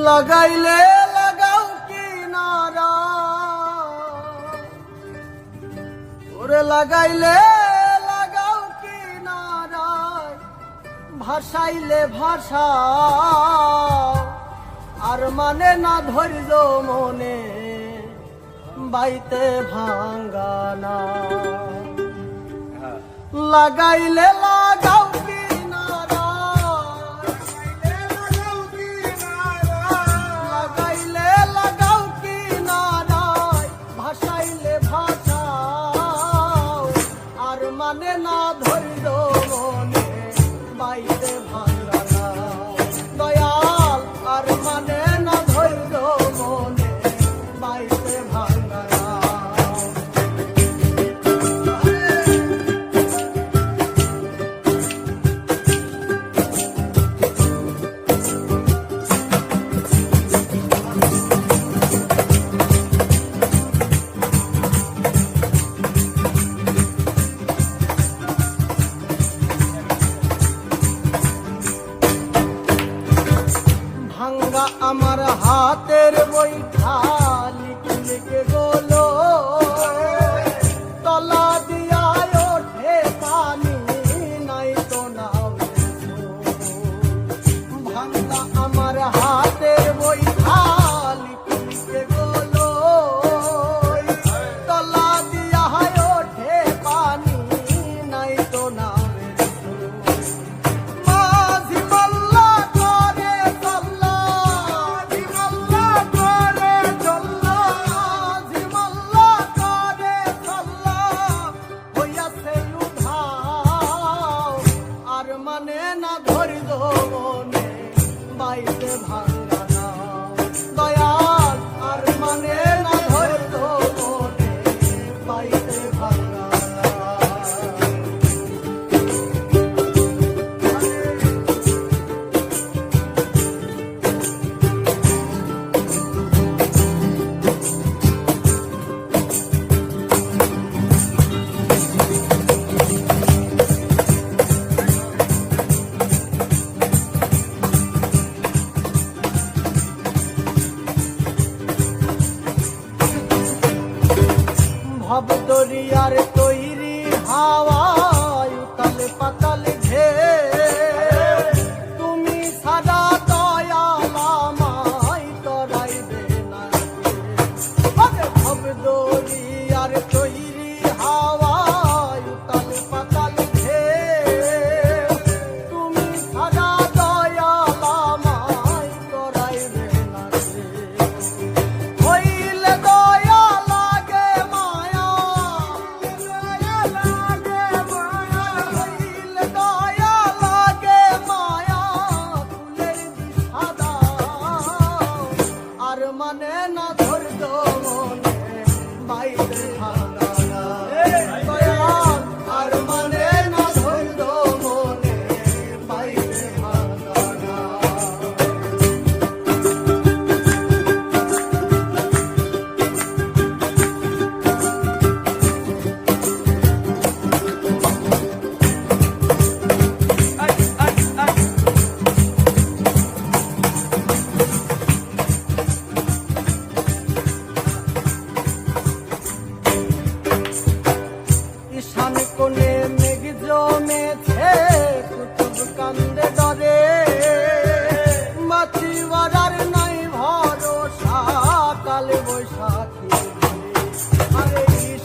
লাগাইলে লাগাও কিনারা ওরে লাগাইলে লাগাও কি নারা? ভাসাইলে ভাষা আর মানে না ধৈর্য মনে বাইতে ভাঙ্গানা হ্যাঁ। লাগাইলে আমার হাতের বৈঠা। সব তরিয়ার তৈরি হাওয়া।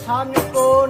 Sanko